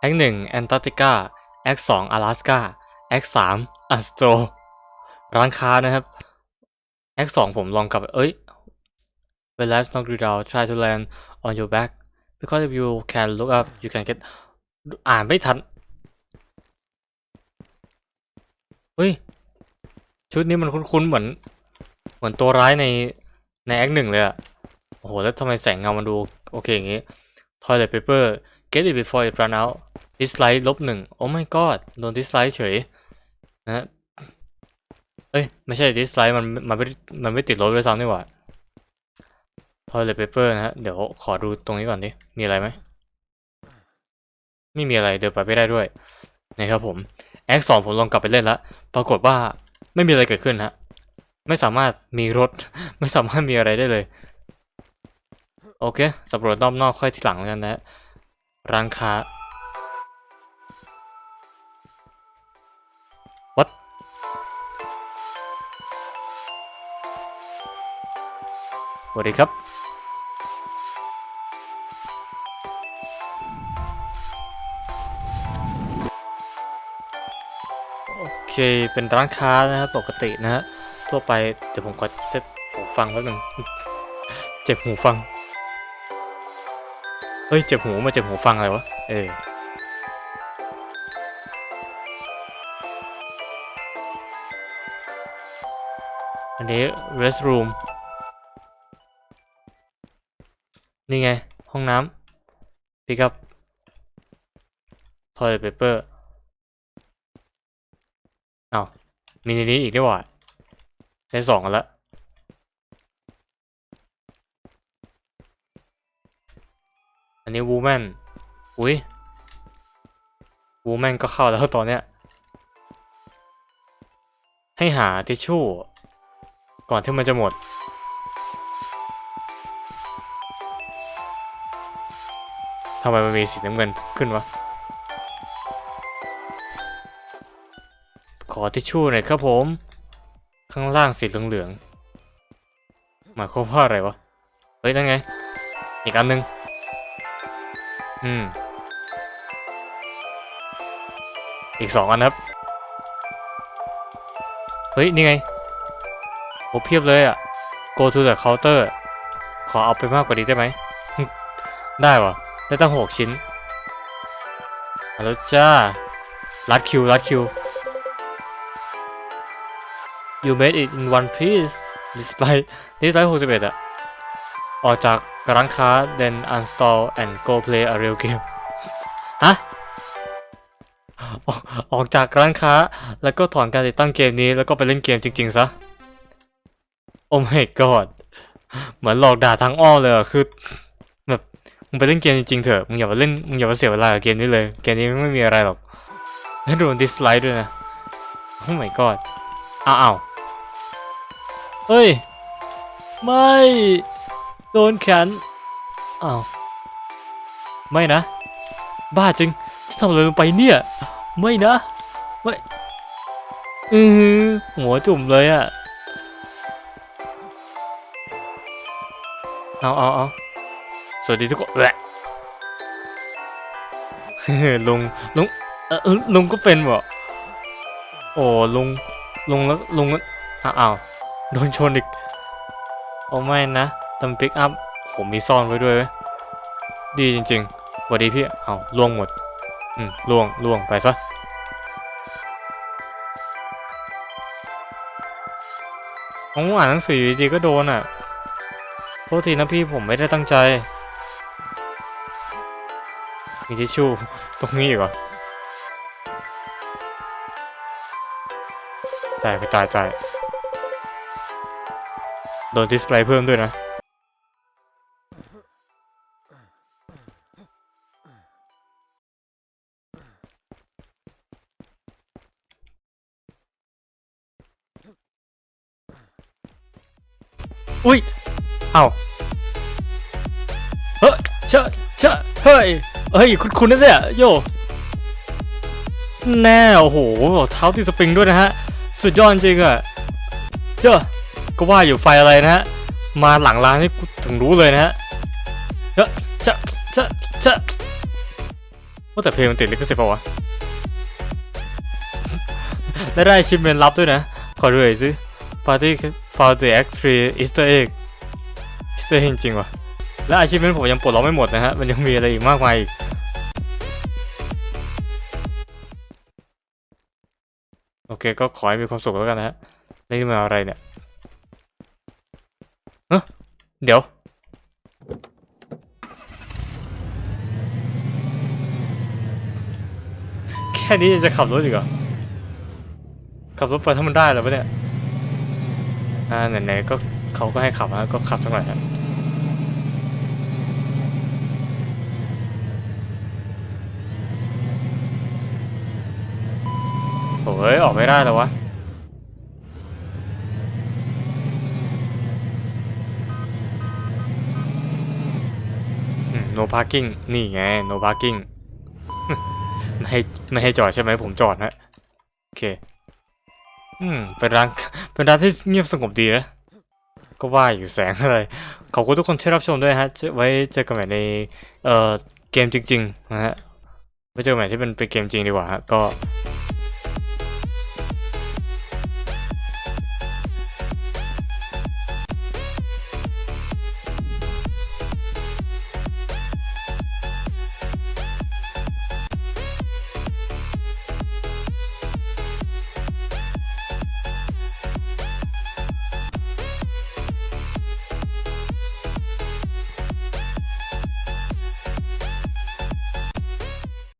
แอคหนึ่งแอนตาร์กติกาแอคสอง阿拉斯กาแอคสามอัสโตรร้านค้านะครับแอคสองผมลองกลับ เอ้ย When life's not good out try to land on your back because if you can look up you can get อ่านไม่ทัน เฮ้ย ชุดนี้มันคุ้นๆเหมือน เหมือนตัวร้ายในในแอคหนึ่งเลยอะโอ้โห แล้วทำไมแสงเงามันดู โอเคอย่างงี้ toilet paper get it before it run out dislike ลบหนึ่ง oh my god โดน dislike เฉยนะฮะเอ้ย ไม่ใช่ dislike มันมันไม่มันไม่ติดลบด้วยซ้ำนี่หว่า toilet paper นะฮะ เดี๋ยวขอดูตรงนี้ก่อนดิ มีอะไรไหม ไม่มีอะไร เดินไปไม่ได้ด้วย นะครับผมแอคสองผมลองกลับไปเล่นล้วปรากฏว่าไม่มีอะไรเกิดขึ้นฮะ ไม่สามารถมีรถ ไม่สามารถมีอะไรได้เลย โอเค สำรวจรอบนอกค่อยทีหลังแล้วกันนะ ร้านค้า what สวัสดีครับ โอเค เป็นร้านค้านะครับปกตินะฮะ ทั่วไป เดี๋ยวผมกดเซ็ตหูฟังแป๊บหนึ่ง เจ็บหูฟัง เฮ้ยเจ็บหูมาเจ็บหูฟังอะไรวะ เอออันนี้ restroom นี่ไง ห้องน้ำ pick up toilet paper เอ้ามีในนี้อีกด้วยว่ะได้สองกัน แล้วอันนี้ woman อุ้ย woman ก็เข้าแล้วตอนเนี้ย ให้หาทิชชู่ ก่อนที่มันจะหมด ทำไมมันมีสีน้ำเงินขึ้นวะ ขอทิชชู่หน่อยครับผม ข้างล่างสีเหลืองๆหมายความว่าอะไรวะ เฮ้ยนั่นไง อีกอันหนึ่ง อืม อีกสองอันครับ เฮ้ย นี่ไงโอ้เพียบเลยอะ go to the counter ขอเอาไปมากกว่านี้ได้ไหม ได้วะได้ตั้งหกชิ้นฮัลโหลจ้า รัดคิว รัดคิว you made it in one piece dislike dislike 61อะ ออกจากร้านค้า then uninstall and go play a real game ฮะออกออกจากร้านค้า แล้วก็ถอนการติดตั้งเกมนี้แล้วก็ไปเล่นเกมจริง ๆ ซะ โอ้ my god เหมือนหลอกด่าทางอ้อเลยอะคือแบบมึงไปเล่นเกมจริงๆเถอะมึงอย่ามาเล่นมึงอย่ามาเสียเวลากับเกมนี้เลยเกมนี้ไม่มีอะไรหรอกให้โดน dislike ด้วยนะโอ้ my god อ้าวเฮ้ย ไม่ โดนแขนอ้าวไม่นะ บ้าจริงจะทำอะไรลงไปเนี่ย ไม่นะ ไม่อือหือหัวจุ่มเลยอะเอาเอาเอาสวัสดีทุกคนแหละลุงลุงเออลุงก็เป็นบ่โอ้ลุงลุงแล้วลุงก็อ้าวอ้าวโดนชนอีกโอ้ไม่นะ ทำปิกอัพผมมีซ่อนไว้ด้วยเว้ยดีจริงๆสวัสดีพี่ เอาล่วงหมด อืมล่วงล่วงไปซะผมอ่านหนังสืออยู่ดีก็โดนอะ โทษทีนะพี่ผมไม่ได้ตั้งใจ มีทิชชู่ตรงนี้อีกเหรอจ่ายจ่ายจ่ายโดนดิสไลด์เพิ่มด้วยนะ อุ้ย เอ้าเฮ้ยเชอะเชอะเฮ้ย เฮ้ย คุณคุณนั่นเนี่ยโย แน่ โอ้โห เท้าติดสปริงด้วยนะฮะ สุดยอดจริงอะเจ้าก็ว่าอยู่ไฟอะไรนะฮะ มาหลังร้านนี่ถึงรู้เลยนะฮะเจ้าเจ้าเจ้าเจ้าว่าแต่เพลงมันติดลิขสิทธิ์ปะวะได้ได้ชิมเมนลับด้วยนะ ขอดูหน่อยสิ Party Found the Act 3 Easter Egg Easter Egg จริงว่ะ และอาชีพเมนผมยังปลดล็อกไม่หมดนะฮะ มันยังมีอะไรอีกมากมายอีกโอเค ก็ขอให้มีความสุขแล้วกันนะฮะนี่มันอะไรเนี่ยเฮ้ยเดี๋ยว แค่นี้จะขับรถอีกเหรอ ขับรถไปถ้ามันได้แล้วปะเนี่ย อ่าไหนๆก็เขาก็ให้ขับนะก็ขับสักหน่อยฮะโอ้ยออกไม่ได้แล้ววะอืม no parking นี่ไง no parking ไม่ให้ไม่ให้จอดใช่ไหมผมจอดนะโอเค อืม เป็นร้าน เป็นร้านที่เงียบสงบดีนะ ก็ว่าอยู่แสงอะไร ขอบคุณทุกคนที่รับชมด้วยฮะจอไว้เจอกันใหม่ใน เอ่อ เกมจริง ๆ นะฮะ ไว้เจอกันใหม่ที่เป็นเป็นเกมจริงดีกว่าฮะ ก็